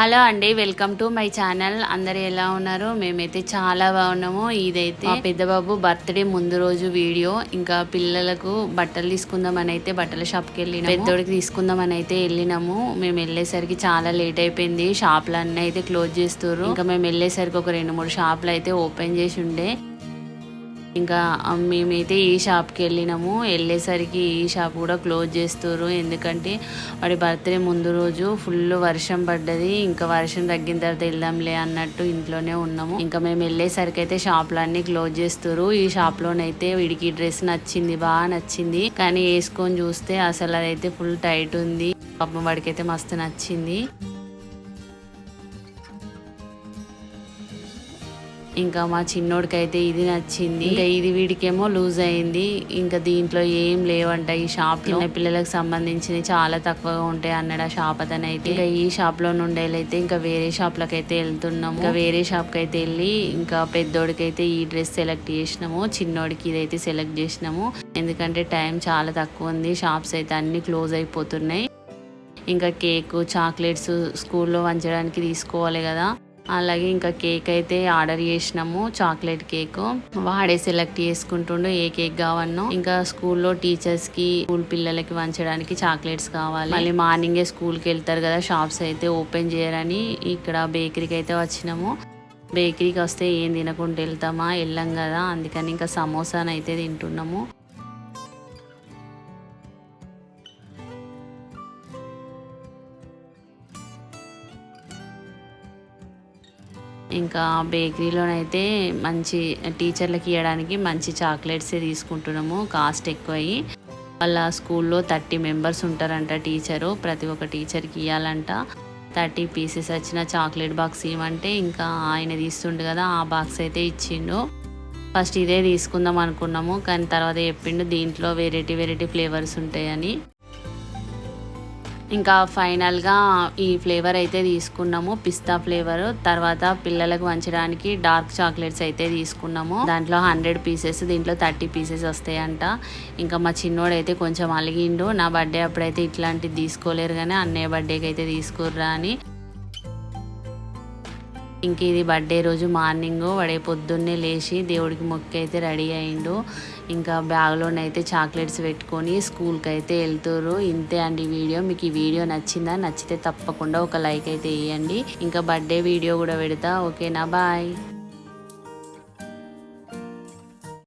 Hello అండి welcome to my channel. అందరు ఎలా ఉన్నారు? మేమైతే చాలా బాగున్నాము. ఇదైతే మా పెద్దబాబు బర్త్డే ముందు రోజు వీడియో. ఇంకా పిల్లలకు బట్టలు తీసుకుందామని అయితే బట్టల షాప్కి వెళ్ళినాము. పెద్దోడికి తీసుకుందామని అయితే వెళ్ళినాము. మేము వెళ్ళేసరికి చాలా లేట్ అయిపోయింది. షాపులు అన్నీ అయితే క్లోజ్ చేస్తున్నారు ఇంకా మేము వెళ్ళేసరికి ఒక రెండు మూడు షాపులు అయితే ఓపెన్ చేసి ఉండే. ఇంకా మేమైతే ఈ షాప్కి వెళ్ళినాము. వెళ్ళేసరికి ఈ షాప్ కూడా క్లోజ్ చేస్తారు ఎందుకంటే వాడి బర్త్డే ముందు రోజు ఫుల్ వర్షం పడ్డది. ఇంకా వర్షం తగ్గిన తర్వాత వెళ్దాంలే అన్నట్టు ఇంట్లోనే ఉన్నాము. ఇంకా మేము వెళ్ళేసరికి అయితే షాప్లు అన్ని క్లోజ్ చేస్తారు ఈ షాప్లోనైతే వీడికి డ్రెస్ నచ్చింది బాగా నచ్చింది. కానీ వేసుకొని చూస్తే అసలు అదైతే ఫుల్ టైట్ ఉంది. పాపం వాడికైతే మస్తు నచ్చింది. ఇంకా మా చిన్నోడికైతే ఇది నచ్చింది. ఇంకా ఇది వీడికేమో లూజ్ అయింది. ఇంకా దీంట్లో ఏం లేవంట ఈ షాప్ చిన్న పిల్లలకు సంబంధించినవి చాలా తక్కువగా ఉంటాయి అన్నాడు ఆ షాప్ అతను అయితే ఇంకా ఈ షాప్లో నుండి అయితే ఇంకా వేరే షాప్ అయితే వెళ్తున్నాము. ఇంకా వేరే షాప్కి అయితే వెళ్ళి ఇంకా పెద్దోడికి అయితే ఈ డ్రెస్ సెలెక్ట్ చేసినాము. చిన్నోడికి ఇదైతే సెలెక్ట్ చేసినాము. ఎందుకంటే టైం చాలా తక్కువ ఉంది. షాప్స్ అయితే అన్ని క్లోజ్ అయిపోతున్నాయి. ఇంకా కేక్ చాక్లెట్స్ స్కూల్లో వంచడానికి తీసుకోవాలి కదా. అలాగే ఇంకా కేక్ అయితే ఆర్డర్ చేసినాము చాక్లెట్ కేక్. వాడే సెలెక్ట్ చేసుకుంటుండు ఏ కేక్ కావన్నో ఇంకా స్కూల్లో టీచర్స్కి స్కూల్ పిల్లలకి వంచడానికి చాక్లెట్స్ కావాలి. మళ్ళీ మార్నింగే స్కూల్కి వెళ్తారు కదా షాప్స్ అయితే ఓపెన్ చేయరని ఇక్కడ బేకరీకి అయితే వచ్చినాము. బేకరీకి వస్తే ఏం తినకుండా వెళ్తామా వెళ్ళాం కదా అందుకని ఇంకా సమోసాని అయితే తింటున్నాము. ఇంకా బేకరీలోనైతే మంచి టీచర్లకి ఇవ్వడానికి మంచి చాక్లెట్సే తీసుకుంటున్నాము. కాస్ట్ ఎక్కువ అయ్యి వాళ్ళ స్కూల్లో థర్టీ మెంబర్స్ ఉంటారంట టీచరు. ప్రతి ఒక్క టీచర్కి ఇవ్వాలంట థర్టీ పీసెస్ వచ్చిన చాక్లెట్ బాక్స్ ఇవ్వమంటే ఇంకా ఆయన తీస్తుండు కదా ఆ బాక్స్ అయితే ఇచ్చిండు. ఫస్ట్ ఇదే తీసుకుందాం అనుకున్నాము. కానీ తర్వాత చెప్పిండు దీంట్లో వెరైటీ వెరైటీ ఫ్లేవర్స్ ఉంటాయని. ఇంకా ఫైనల్గా ఈ ఫ్లేవర్ అయితే తీసుకున్నాము. పిస్తా ఫ్లేవర్ తర్వాత పిల్లలకు వంచడానికి డార్క్ చాక్లెట్స్ అయితే తీసుకున్నాము. దాంట్లో హండ్రెడ్ పీసెస్ దీంట్లో థర్టీ పీసెస్ వస్తాయంట. ఇంకా మా చిన్నోడైతే కొంచెం అలిగిండు. నా బర్త్డే అప్పుడైతే ఇట్లాంటిది తీసుకోలేరు కానీ అన్నయ్య బర్త్డేకి అయితే తీసుకుర్రా అని. ఇంక ఇది బర్త్డే రోజు మార్నింగ్ వాడే పొద్దున్నే లేచి దేవుడికి మొక్కి అయితే రెడీ అయిండు. ఇంకా బ్యాగ్లోనైతే చాక్లెట్స్ పెట్టుకొని స్కూల్కి అయితే వెళ్తారు ఇంతే అండి వీడియో. మీకు ఈ వీడియో నచ్చిందా? నచ్చితే తప్పకుండా ఒక లైక్ అయితే వేయండి ఇంకా బర్త్డే వీడియో కూడా పెడతా. ఓకేనా? బాయ్.